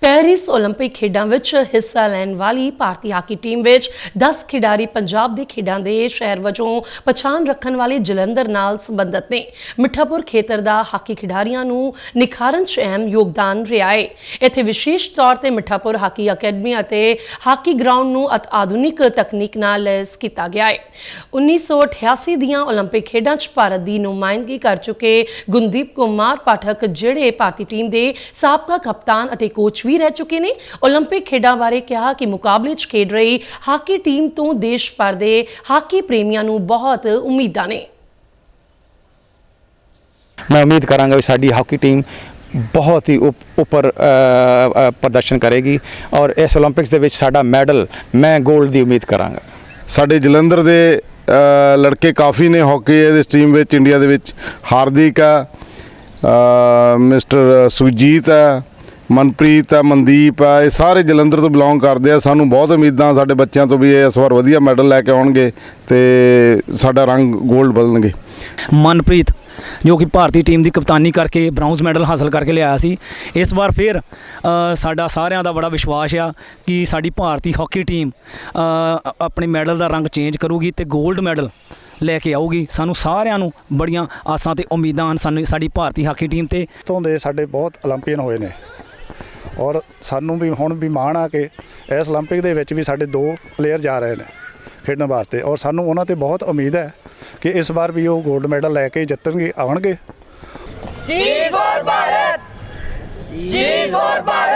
Pe Paris 올림픽 ਖੇਡਾਂ ਵਿੱਚ ਹਿੱਸਾ ਲੈਣ ਵਾਲੀ ਭਾਰਤੀ ਹਾਕੀ ਟੀਮ ਵਿੱਚ 10 ਖਿਡਾਰੀ ਪੰਜਾਬ ਦੇ ਖੇਡਾਂ ਦੇ ਸ਼ਹਿਰ ਵਜੋਂ ਪਛਾਣ ਰੱਖਣ ਵਾਲੇ ਜਲੰਧਰ ਨਾਲ ਸੰਬੰਧਿਤ ਨੇ ਮਿੱਠਾਪੁਰ ਖੇਤਰ ਦਾ ਹਾਕੀ ਖਿਡਾਰੀਆਂ ਨੂੰ ਨਿਖਾਰਨ 'ਚ ਅਹਿਮ ਯੋਗਦਾਨ ਰਿਹਾ ਹੈ ਇੱਥੇ ਵਿਸ਼ੇਸ਼ ਤੌਰ ਤੇ ਮਿੱਠਾਪੁਰ ਹਾਕੀ ਅਕੈਡਮੀ ਅਤੇ ਹਾਕੀ ਗਰਾਊਂਡ ਨੂੰ ਅਤ ਆਧੁਨਿਕ ਤਕਨੀਕ ਨਾਲ ਲੈਸ ਕੀਤਾ ਗਿਆ ਹੈ 1988 ਦੀਆਂ 올림픽 ਖੇਡਾਂ 'ਚ ਭਾਰਤ ਦੀ ਨੁਮਾਇੰਦਗੀ ਕਰ ਚੁੱਕੇ ਗੁੰਦੀਪ ਕੁਮਾਰ ਪਾਠਕ ਜਿਹੜੇ ਭਾਰਤੀ ਟੀਮ ਦੇ ਸਾਬਕਾ ਕਪਤਾਨ ਅਤੇ ਕੋਚ ਵੀ ਰਹਿ ਕਹਿ ਚੁੱਕੇ ਨੇ। 올림픽 ਖੇਡਾਂ ਬਾਰੇ ਕਿਹਾ ਕਿ ਮੁਕਾਬਲੇ 'ਚ ਖੇਡ ਰਹੀ ਹਾਕੀ ਟੀਮ ਤੋਂ ਦੇਸ਼ ਭਰ ਦੇ ਹਾਕੀ ਪ੍ਰੇਮੀਆਂ ਨੂੰ ਬਹੁਤ ਉਮੀਦਾਂ ਨੇ। ਮੈਂ ਉਮੀਦ ਕਰਾਂਗਾ ਵੀ ਸਾਡੀ ਹਾਕੀ ਟੀਮ ਬਹੁਤ ਹੀ ਉੱਪਰ ਪ੍ਰਦਰਸ਼ਨ ਕਰੇਗੀ ਔਰ ਇਸ 올림픽ਸ ਦੇ ਵਿੱਚ ਸਾਡਾ ਮੈਡਲ ਮੈਂ 골ਡ ਦੀ ਉਮੀਦ ਕਰਾਂਗਾ। ਸਾਡੇ ਜਲੰਧਰ ਦੇ ਲੜਕੇ ਕਾਫੀ ਨੇ ਹਾਕੀ ਇਸ ਟੀਮ ਵਿੱਚ ਇੰਡੀਆ ਦੇ ਵਿੱਚ ਹਾਰਦਿਕ ਆ ਮਿਸਟਰ ਸੁਜੀਤ ਆ ਮਨਪ੍ਰੀਤ ਆ ਮਨਦੀਪ ਆ ਇਹ ਸਾਰੇ ਜਲੰਧਰ ਤੋਂ ਬਿਲੋਂਗ ਕਰਦੇ ਆ। ਸਾਨੂੰ ਬਹੁਤ ਉਮੀਦਾਂ ਸਾਡੇ ਬੱਚਿਆਂ ਤੋਂ ਵੀ ਇਹ ਇਸ ਵਾਰ ਵਧੀਆ ਮੈਡਲ ਲੈ ਕੇ ਆਉਣਗੇ ਤੇ ਸਾਡਾ ਰੰਗ ਗੋਲਡ ਬਦਲਣਗੇ। ਮਨਪ੍ਰੀਤ ਜੋ ਕਿ ਭਾਰਤੀ ਟੀਮ ਦੀ ਕਪਤਾਨੀ ਕਰਕੇ ਬ੍ਰਾਊਨਜ਼ ਮੈਡਲ ਹਾਸਲ ਕਰਕੇ ਲਿਆਇਆ ਸੀ ਇਸ ਵਾਰ ਫੇਰ ਸਾਡਾ ਸਾਰਿਆਂ ਦਾ ਬੜਾ ਵਿਸ਼ਵਾਸ ਆ ਕਿ ਸਾਡੀ ਭਾਰਤੀ ਹਾਕੀ ਟੀਮ ਆਪਣੇ ਮੈਡਲ ਦਾ ਰੰਗ ਚੇਂਜ ਕਰੂਗੀ ਤੇ ਗੋਲਡ ਮੈਡਲ ਲੈ ਕੇ ਆਊਗੀ। ਸਾਨੂੰ ਸਾਰਿਆਂ ਨੂੰ ਬੜੀਆਂ ਆਸਾਂ ਤੇ ਉਮੀਦਾਂ ਹਨ ਸਾਨੂੰ ਸਾਡੀ ਭਾਰਤੀ ਹਾਕੀ ਟੀਮ ਤੇ। ਤੋਂ ਦੇ ਸਾਡੇ ਬਹੁਤ 올림픽ੀਅਨ ਹੋਏ ਨੇ। ਔਰ ਸਾਨੂੰ ਵੀ ਹੁਣ ਵੀ ਮਾਣ ਆ ਕਿ ਇਸ 올림픽 ਦੇ ਵਿੱਚ ਵੀ ਸਾਡੇ ਦੋ ਪਲੇਅਰ ਜਾ ਰਹੇ ਨੇ ਖੇਡਣ ਵਾਸਤੇ। ਔਰ ਸਾਨੂੰ ਉਹਨਾਂ ਤੇ ਬਹੁਤ ਉਮੀਦ ਹੈ ਕਿ ਇਸ ਵਾਰ ਵੀ ਉਹ 골ਡ ਮੈਡਲ ਲੈ ਕੇ ਜਿੱਤਣਗੇ, ਆਉਣਗੇ। ਜੀ ਫੋਰ ਭਾਰਤ ਜੀ ਫੋਰ ਭਾਰਤ